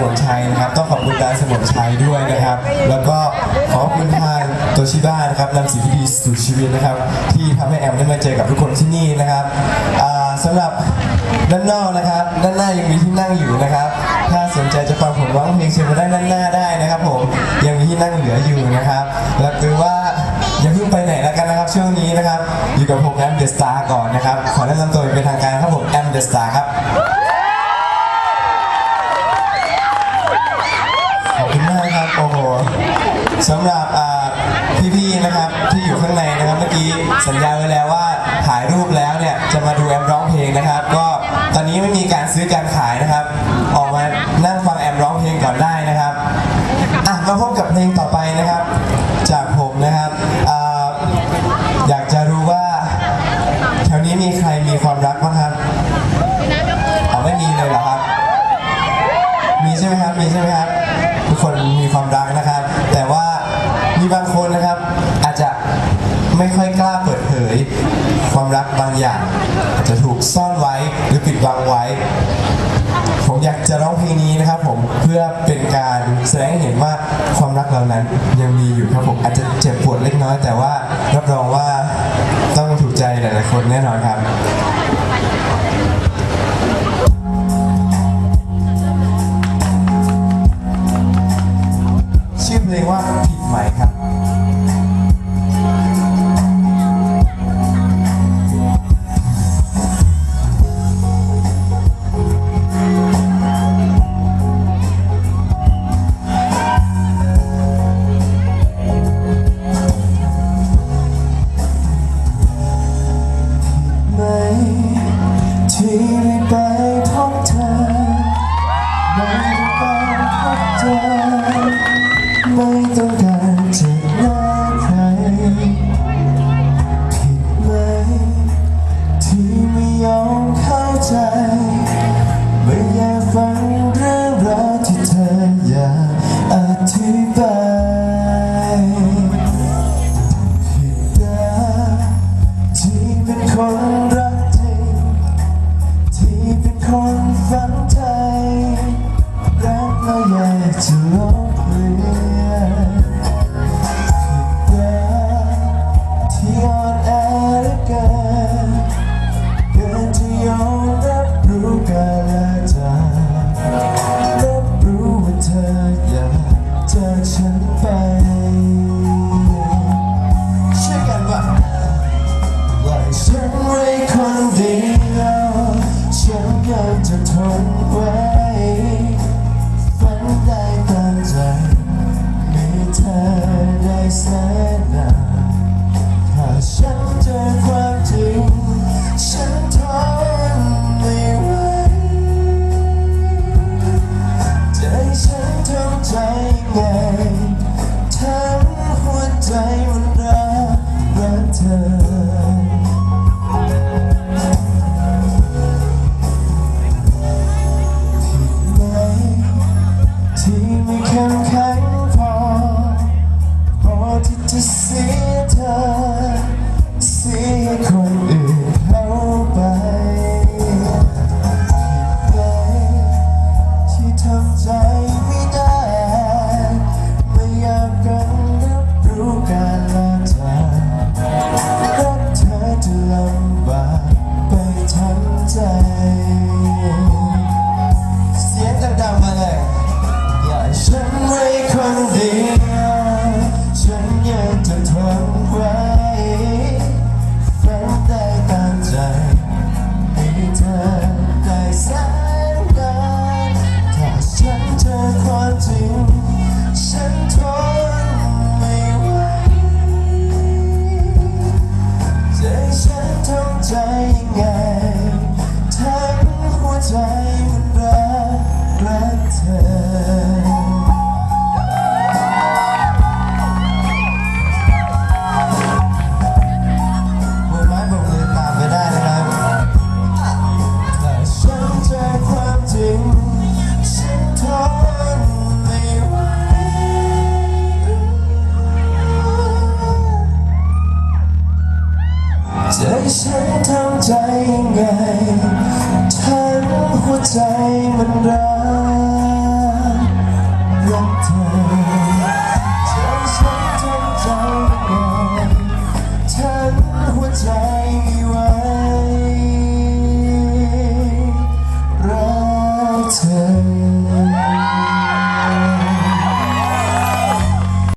มนไพรนะครับ ต้องขอบคุณแบรนด์สมนไพรด้วยนะครับ แล้วก็ขอบคุณทางโตชิบ้านะครับนำสิ่งที่ดีสู่ชีวิตนะครับ ที่ทำให้แอมได้มาเจอกับทุกคนที่นี่นะครับอ่าสำหรับด้านนอกนะครับ ด้านหน้ายังมีที่นั่งอยู่นะครับ ถ้าสนใจจะฟังผมร้องเพลงเชิญมาได้ด้านหน้าได้นะครับผมยังมีที่นั่งเหลืออยู่นะครับ แล้วคือว่าอย่าเพิ่งไปไหนแล้วกันนะครับ ช่วงนี้นะครับ อยู่กับผมแอมเดอะสตาร์ก่อนนะครับ ขอแนะนำตัวเป็นทางการครับผมแอมเดอะสตาร์ครับ สำหรับพี่ๆนะครับที่อยู่ข้างในนะครับเมื่อกี้สัญญาไว้แล้วว่าถ่ายรูปแล้วเนี่ยจะมาดูแอมร้องเพลงนะครับ ก็ตอนนี้ไม่มีการซื้อการขายนะครับ ออกมานั่งฟังแอมร้องเพลงก่อนได้นะครับอะมาพบกับเพลงต่อไปนะครับ จากผมนะครับออยากจะรู้ว่าแถวนี้มีใครมีความรักบ้างครับเอาไม่มีเลยเหรอครับ มีใช่ไหมครับมีใช่ไหมครับ ไม่ค่อยกล้าเปิดเผย ความรักบางอย่างอาจจะถูกซ่อนไว้หรือปิดบังไว้ ผมอยากจะร้องเพลงนี้นะครับผมเพื่อเป็นการแสดงให้เห็นว่าความรักเรานั้นยังมีอยู่ครับผมอาจจะเจ็บปวดเล็กน้อยแต่ว่ารับรองว่าต้องถูกใจหลายๆคนแน่นอนครับ